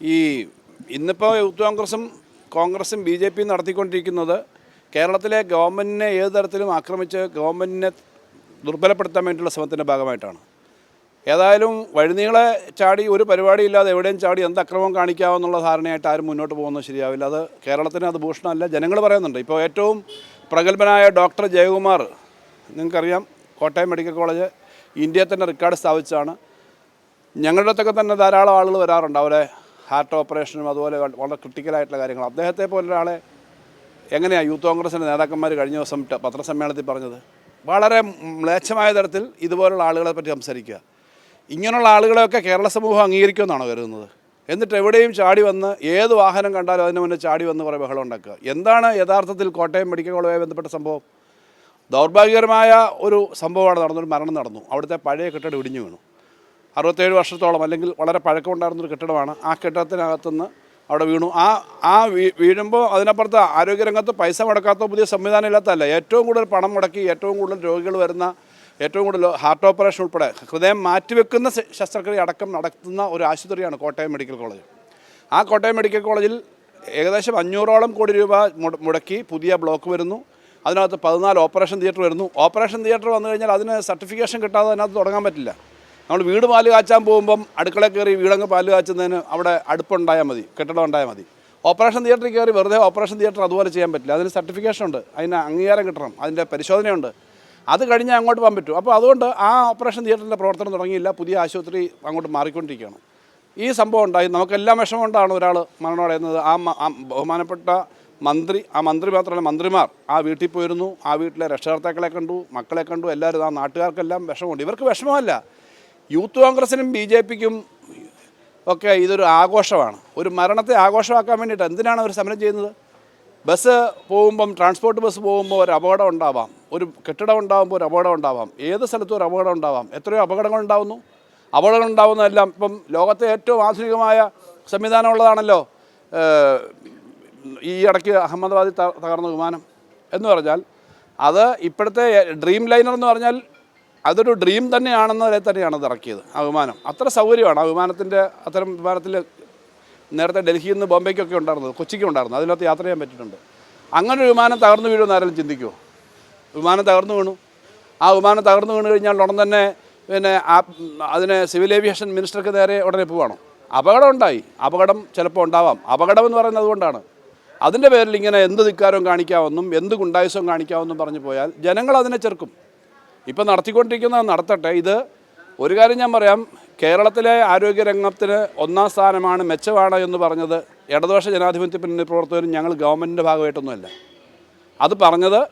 ഈ ഇന്നിപ്പോൾ യൂത്ത് കോൺഗ്രസും കോൺഗ്രസും ബി ജെ പിയും നടത്തിക്കൊണ്ടിരിക്കുന്നത് കേരളത്തിലെ ഗവൺമെന്റിനെ ഏത് തരത്തിലും ആക്രമിച്ച് ഗവൺമെന്റിനെ ദുർബലപ്പെടുത്താൻ വേണ്ടിയുള്ള ശ്രമത്തിന്റെ ഭാഗമായിട്ടാണ്. ഏതായാലും വഴുനീളെ ചാടി ഒരു പരിപാടിയില്ലാതെ എവിടെയും ചാടി എന്ത് അക്രമം കാണിക്കാമെന്നുള്ള ധാരണയായിട്ട് ആരും മുന്നോട്ട് പോകുന്നത് ശരിയാവില്ല. അത് കേരളത്തിന് അത് ഭൂഷണമല്ല. ജനങ്ങൾ പറയുന്നുണ്ട്. ഇപ്പോൾ ഏറ്റവും പ്രഗത്ഭനായ ഡോക്ടർ ജയകുമാർ നിങ്ങൾക്കറിയാം കോട്ടയം മെഡിക്കൽ കോളേജ് ഇന്ത്യയിൽ തന്നെ റെക്കോർഡ് സ്ഥാപിച്ചതാണ്. ഞങ്ങളുടെ അടുത്തൊക്കെ തന്നെ ധാരാളം ആളുകൾ വരാറുണ്ട്. അവരെ ഹാർട്ട് ഓപ്പറേഷനും അതുപോലെ വളരെ ക്രിട്ടിക്കലായിട്ടുള്ള കാര്യങ്ങൾ. അദ്ദേഹത്തെ പോലെ ഒരാളെ എങ്ങനെയാണ് യൂത്ത് കോൺഗ്രസിന്റെ നേതാക്കന്മാർ കഴിഞ്ഞ ദിവസം പത്രസമ്മേളനത്തിൽ പറഞ്ഞത്? വളരെ മ്ലേച്ഛമായ തരത്തിൽ ഇതുപോലുള്ള ആളുകളെ പറ്റി സംസാരിക്കുക. ഇങ്ങനെയുള്ള ആളുകളെയൊക്കെ കേരള സമൂഹം അംഗീകരിക്കുമെന്നാണോ കരുതുന്നത്? എന്നിട്ട് എവിടെയും ചാടി വന്ന് ഏത് വാഹനം കണ്ടാലും അതിന് മുന്നേ ചാടി വന്ന് കുറേ ബഹളം ഉണ്ടാക്കുക. എന്താണ് യഥാർത്ഥത്തിൽ കോട്ടയം മെഡിക്കൽ കോളേജുമായി ബന്ധപ്പെട്ട സംഭവം? ദൗർഭാഗ്യകരമായ ഒരു സംഭവമാണ് നടന്നത്. മരണം നടന്നു. അവിടുത്തെ പഴയ കെട്ടിടം ഇടിഞ്ഞു വീണു. അറുപത്തേഴ് വർഷത്തോളം അല്ലെങ്കിൽ വളരെ പഴക്കമുണ്ടായിരുന്നൊരു കെട്ടിടമാണ്. ആ കെട്ടിടത്തിനകത്തുനിന്ന് അവിടെ വീണു. ആ ആ വീഴുമ്പോൾ അതിനപ്പുറത്ത് ആരോഗ്യരംഗത്ത് പൈസ മുടക്കാത്ത പുതിയ സംവിധാനം ഇല്ലാത്തതല്ല? ഏറ്റവും കൂടുതൽ പണം മുടക്കി ഏറ്റവും കൂടുതൽ രോഗികൾ വരുന്ന ഏറ്റവും കൂടുതൽ ഹാർട്ട് ഓപ്പറേഷൻ ഉൾപ്പെടെ ഹൃദയം മാറ്റിവെക്കുന്ന ശസ്ത്രക്രിയ അടക്കം നടത്തുന്ന ഒരു ആശുപത്രിയാണ് കോട്ടയം മെഡിക്കൽ കോളേജ്. ആ കോട്ടയം മെഡിക്കൽ കോളേജിൽ ഏകദേശം അഞ്ഞൂറോളം കോടി രൂപ മുടക്കി പുതിയ ബ്ലോക്ക് വരുന്നു. അതിനകത്ത് പതിനാല് ഓപ്പറേഷൻ തിയേറ്റർ വരുന്നു. ഓപ്പറേഷൻ തിയേറ്റർ വന്നു കഴിഞ്ഞാൽ അതിന് സർട്ടിഫിക്കേഷൻ കിട്ടാതെ അതിനകത്ത് തുടങ്ങാൻ പറ്റില്ല. നമ്മൾ വീട് പാൽ കാച്ചാൻ പോകുമ്പം അടുക്കള കയറി വീടങ്ങ് പാൽ കാച്ചുന്നതിന് അവിടെ അടുപ്പുണ്ടായാൽ മതി കെട്ടിടം ഉണ്ടായാൽ മതി. ഓപ്പറേഷൻ തിയേറ്ററിൽ കയറി വെറുതെ ഓപ്പറേഷൻ തിയേറ്റർ അതുപോലെ ചെയ്യാൻ പറ്റില്ല. അതിന് സർട്ടിഫിക്കേഷൻ ഉണ്ട്. അതിന് അംഗീകാരം കിട്ടണം. അതിന്റെ പരിശോധനയുണ്ട്. അത് കഴിഞ്ഞാൽ അങ്ങോട്ട് പോകാൻ പറ്റും. അപ്പോൾ അതുകൊണ്ട് ആ ഓപ്പറേഷൻ തിയേറ്ററിന്റെ പ്രവർത്തനം തുടങ്ങിയില്ല. പുതിയ ആശുപത്രി അങ്ങോട്ട് മാറിക്കൊണ്ടിരിക്കുകയാണ്. ഈ സംഭവം ഉണ്ടായി. നമുക്കെല്ലാം വിഷമം കൊണ്ടാണ് ഒരാൾ മരണമടയുന്നത്. ആ ബഹുമാനപ്പെട്ട മന്ത്രി ആ മന്ത്രി മാത്രമല്ല മന്ത്രിമാർ ആ വീട്ടിൽ പോയിരുന്നു. ആ വീട്ടിലെ രക്ഷകർത്താക്കളെ കണ്ടു മക്കളെ കണ്ടു. എല്ലാവരും ആ നാട്ടുകാർക്കെല്ലാം വിഷമമുണ്ട്. ഇവർക്ക് വിഷമമല്ല. യൂത്ത് കോൺഗ്രസിനും ബി ജെ പിക്കും ഒക്കെ ഇതൊരു ആഘോഷമാണ്. ഒരു മരണത്തെ ആഘോഷമാക്കാൻ വേണ്ടിയിട്ട് എന്തിനാണ് അവർ സമരം ചെയ്യുന്നത്? ബസ് പോകുമ്പം ട്രാൻസ്പോർട്ട് ബസ് പോകുമ്പോൾ ഒരു അപകടം ഉണ്ടാവാം. ഒരു കെട്ടിടം ഉണ്ടാകുമ്പോൾ ഒരു അപകടം ഉണ്ടാവാം. ഏത് സ്ഥലത്തും ഒരു അപകടം ഉണ്ടാവാം. എത്രയോ അപകടങ്ങൾ ഉണ്ടാവുന്നു. അപകടങ്ങൾ ഉണ്ടാവുന്നതെല്ലാം ഇപ്പം ലോകത്തെ ഏറ്റവും ആധുനികമായ സംവിധാനമുള്ളതാണല്ലോ ഈ ഇടയ്ക്ക് അഹമ്മദാബാദിൽ തകർന്ന വിമാനം എന്ന് പറഞ്ഞാൽ അത് ഇപ്പോഴത്തെ ഡ്രീം ലൈനർ എന്ന് പറഞ്ഞാൽ അതൊരു ഡ്രീം തന്നെയാണെന്ന് വരെ തന്നെയാണ് അത് ഇറക്കിയത്. ആ വിമാനം. അത്ര സൗകര്യമാണ്. ആ വിമാനത്തിന്റെ അത്തരം വിമാനത്തിൽ നേരത്തെ ഡൽഹിയിൽ നിന്ന് ബോംബെക്കൊക്കെ ഉണ്ടായിരുന്നത് കൊച്ചിക്ക് ഉണ്ടായിരുന്നു. അതിനകത്ത് യാത്ര ചെയ്യാൻ പറ്റിയിട്ടുണ്ട്. അങ്ങനെ ഒരു വിമാനം തകർന്നു വീഴുമെന്ന് ആരെങ്കിലും ചിന്തിക്കുമോ വിമാനം തകർന്നു വീണു. ആ വിമാനം തകർന്നു വീണ് കഴിഞ്ഞാൽ ഉടൻ തന്നെ പിന്നെ ആ അതിന് സിവിൽ ഏവിയേഷൻ മിനിസ്റ്റർക്ക് നേരെ ഉടനെ പോവാണോ. അപകടം ഉണ്ടായി അപകടം ചിലപ്പോൾ ഉണ്ടാവാം. അപകടം എന്ന് പറയുന്നത് അതുകൊണ്ടാണ്. അതിന്റെ പേരിൽ ഇങ്ങനെ എന്ത് ധിക്കാരവും കാണിക്കാമെന്നും എന്ത് ഗുണ്ടായുസവും കാണിക്കാമെന്നും പറഞ്ഞു പോയാൽ ജനങ്ങൾ അതിനെ ചെറുക്കും. ഇപ്പം നടത്തിക്കൊണ്ടിരിക്കുന്നത് നടത്തട്ടെ. ഇത് ഒരു കാര്യം ഞാൻ പറയാം. കേരളത്തിലെ ആരോഗ്യരംഗത്തിന് ഒന്നാം സ്ഥാനമാണ് മെച്ചമാണ് എന്ന് പറഞ്ഞത് ഇടതുപക്ഷ ജനാധിപത്യ പിന്നണി പ്രവർത്തകരും ഞങ്ങൾ ഗവൺമെന്റിന്റെ ഭാഗമായിട്ടൊന്നുമല്ല. അത് പറഞ്ഞത്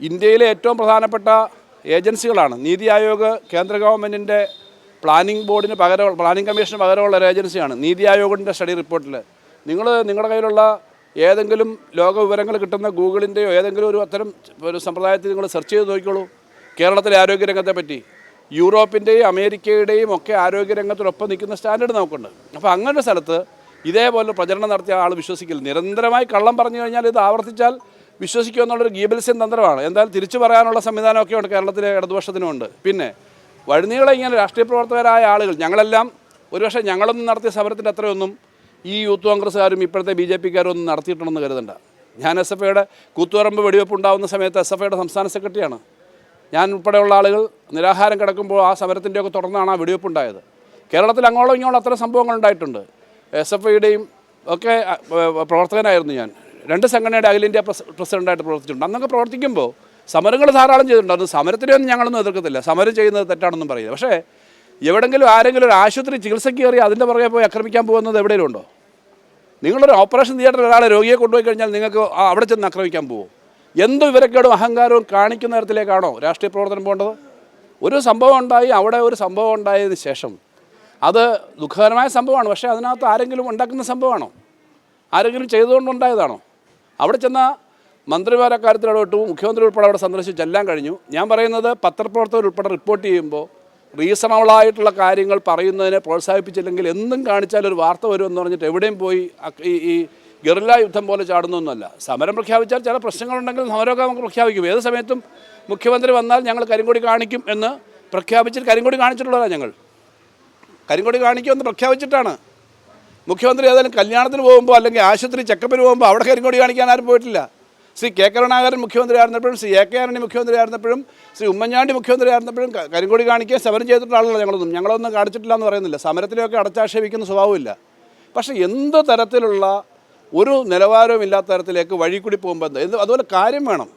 ഇന്ത്യയിലെ ഏറ്റവും പ്രധാനപ്പെട്ട ഏജൻസികളാണ്. നീതി ആയോഗ് കേന്ദ്ര ഗവൺമെന്റിന്റെ പ്ലാനിംഗ് ബോർഡിന് പകരം പ്ലാനിംഗ് കമ്മീഷന് പകരമുള്ള ഒരു ഏജൻസിയാണ്. നീതി ആയോഗിന്റെ സ്റ്റഡി റിപ്പോർട്ടിൽ നിങ്ങൾ നിങ്ങളുടെ കയ്യിലുള്ള ഏതെങ്കിലും ലോക വിവരങ്ങൾ കിട്ടുന്ന ഗൂഗിളിന്റെയോ ഏതെങ്കിലും ഒരു അത്തരം ഒരു സമ്പ്രദായത്തിൽ നിങ്ങൾ സെർച്ച് ചെയ്ത് നോക്കിക്കോളൂ. കേരളത്തിലെ ആരോഗ്യരംഗത്തെ പറ്റി യൂറോപ്പിന്റെയും അമേരിക്കയുടെയും ഒക്കെ ആരോഗ്യരംഗത്തിനൊപ്പം നിൽക്കുന്ന സ്റ്റാൻഡേർഡ് നമുക്കുണ്ട്. അപ്പോൾ അങ്ങനെ സ്ഥലത്ത് ഇതേപോലെ പ്രചരണം നടത്തിയ ആൾ വിശ്വസിക്കില്ല നിരന്തരമായി കള്ളം പറഞ്ഞു കഴിഞ്ഞാൽ ഇത് ആവർത്തിച്ചാൽ വിശ്വസിക്കുക എന്നുള്ളൊരു ഗീബൽസ്യൻ തന്ത്രമാണ്. എന്തായാലും തിരിച്ചു പറയാനുള്ള സംവിധാനമൊക്കെ ഉണ്ട് കേരളത്തിലെ ഇടതുപക്ഷത്തിനുമുണ്ട് പിന്നെ വഴുനീളെ ഇങ്ങനെ രാഷ്ട്രീയ പ്രവർത്തകരായ ആളുകൾ ഞങ്ങളെല്ലാം ഒരുപക്ഷെ ഞങ്ങളൊന്നും നടത്തിയ സമരത്തിന്റെ അത്രയൊന്നും ഈ യൂത്ത് കോൺഗ്രസ്സുകാരും ഇപ്പോഴത്തെ ബി ജെ പിക്കാരും ഒന്നും നടത്തിയിട്ടുണ്ടെന്ന് കരുതണ്ട. ഞാൻ എസ് എഫ് ഐയുടെ കൂത്തുപറമ്പ് വെടിവെപ്പ് ഉണ്ടാകുന്ന സമയത്ത് എസ് എഫ് ഐയുടെ സംസ്ഥാന സെക്രട്ടറിയാണ്. ഞാൻ ഉൾപ്പെടെയുള്ള ആളുകൾ നിരാഹാരം കിടക്കുമ്പോൾ ആ സമരത്തിന്റെയൊക്കെ തുടർന്നാണ് ആ വെടിവെപ്പ് ഉണ്ടായത്. കേരളത്തിൽ അങ്ങോളം ഇങ്ങോളം അത്തരം സംഭവങ്ങൾ ഉണ്ടായിട്ടുണ്ട്. എസ് എഫ് ഐയുടെയും ഒക്കെ പ്രവർത്തകനായിരുന്നു ഞാൻ. രണ്ട് സംഘടനയുടെ അഖിലേന്ത്യാ പ്രസ് പ്രസിഡന്റായിട്ട് പ്രവർത്തിച്ചിട്ടുണ്ട്. അന്നൊക്കെ പ്രവർത്തിക്കുമ്പോൾ സമരങ്ങൾ ധാരാളം ചെയ്തിട്ടുണ്ട്. അത് സമരത്തിനൊന്നും ഞങ്ങളൊന്നും എതിർക്കത്തില്ല. സമരം ചെയ്യുന്നത് തെറ്റാണെന്നും പറയില്ല പക്ഷേ എവിടെങ്കിലും ആരെങ്കിലും ഒരു ആശുപത്രി ചികിത്സയ്ക്ക് കയറി അതിന്റെ പുറകെ പോയി ആക്രമിക്കാൻ പോകുന്നത് എവിടെയെങ്കിലും ഉണ്ടോ നിങ്ങളൊരു ഓപ്പറേഷൻ തിയേറ്ററിൽ ഒരാളെ രോഗിയെ കൊണ്ടുപോയി കഴിഞ്ഞാൽ നിങ്ങൾക്ക് അവിടെ ചെന്ന് ആക്രമിക്കാൻ പോകുമോ എന്ത് വിവരക്കേടും അഹങ്കാരവും കാണിക്കുന്ന തരത്തിലേക്കാണോ രാഷ്ട്രീയ പ്രവർത്തനം പോകേണ്ടത്? ഒരു സംഭവം ഉണ്ടായി അവിടെ ഒരു സംഭവം ഉണ്ടായതിന് ശേഷം. അത് ദുഃഖകരമായ സംഭവമാണ് പക്ഷേ അതിനകത്ത് ആരെങ്കിലും ഉണ്ടാക്കുന്ന സംഭവമാണോ? ആരെങ്കിലും ചെയ്തുകൊണ്ടുണ്ടായതാണോ? അവിടെ ചെന്ന മന്ത്രിമാരെ കാര്യത്തിൽ ഇടപെട്ടു മുഖ്യമന്ത്രി ഉൾപ്പെടെ അവിടെ സന്ദർശിച്ച് എല്ലാം കഴിഞ്ഞു. ഞാൻ പറയുന്നത് പത്രപ്രവർത്തകർ ഉൾപ്പെടെ റിപ്പോർട്ട് ചെയ്യുമ്പോൾ റീസണബിളായിട്ടുള്ള കാര്യങ്ങൾ പറയുന്നതിനെ പ്രോത്സാഹിപ്പിച്ചില്ലെങ്കിൽ എന്തും കാണിച്ചാൽ ഒരു വാർത്ത വരുമെന്ന് പറഞ്ഞിട്ട് എവിടെയും പോയി ഈ ഈ ഗറില്ല യുദ്ധം പോലെ ചാടുന്നൊന്നുമല്ല. സമരം പ്രഖ്യാപിച്ചാൽ ചില പ്രശ്നങ്ങളുണ്ടെങ്കിൽ സമരമൊക്കെ നമുക്ക് പ്രഖ്യാപിക്കും. ഏത് സമയത്തും മുഖ്യമന്ത്രി വന്നാൽ ഞങ്ങൾ കരിങ്കൊടി കാണിക്കും എന്ന് പ്രഖ്യാപിച്ചിട്ട് കരിങ്കൊടി കാണിച്ചിട്ടുള്ളതാണ് ഞങ്ങൾ. കരിങ്കൊടി കാണിക്കുമെന്ന് പ്രഖ്യാപിച്ചിട്ടാണ്. മുഖ്യമന്ത്രി ഏതായാലും കല്യാണത്തിന് പോകുമ്പോൾ അല്ലെങ്കിൽ ആശുപത്രി ചെക്കപ്പിന് പോകുമ്പോൾ അവിടെ കരിങ്കൊടി കാണിക്കാൻ ആരും പോയിട്ടില്ല. ശ്രീ കെ കരുണാകരൻ മുഖ്യമന്ത്രി ആയിരുന്നപ്പോഴും ശ്രീ എ കെ ആന്റണി മുഖ്യമന്ത്രി ആയിരുന്നപ്പോഴും ശ്രീ ഉമ്മൻചാണ്ടി മുഖ്യമന്ത്രി ആയിരുന്നപ്പോഴും കരിങ്കൊടി കാണിക്കാൻ സമരം ചെയ്തിട്ടുള്ള ഞങ്ങളൊന്നും. ഞങ്ങളൊന്നും കാണിച്ചിട്ടില്ല എന്ന് പറയുന്നില്ല. സമരത്തിലൊക്കെ അടച്ചാക്ഷേപിക്കുന്ന സ്വഭാവമില്ല. പക്ഷേ എന്ത് തരത്തിലുള്ള ഒരു നിലവാരവും ഇല്ലാത്ത തരത്തിലേക്ക് വഴി കൂടി പോകുമ്പോൾ എന്ത്? അതുപോലെ കാര്യം വേണം.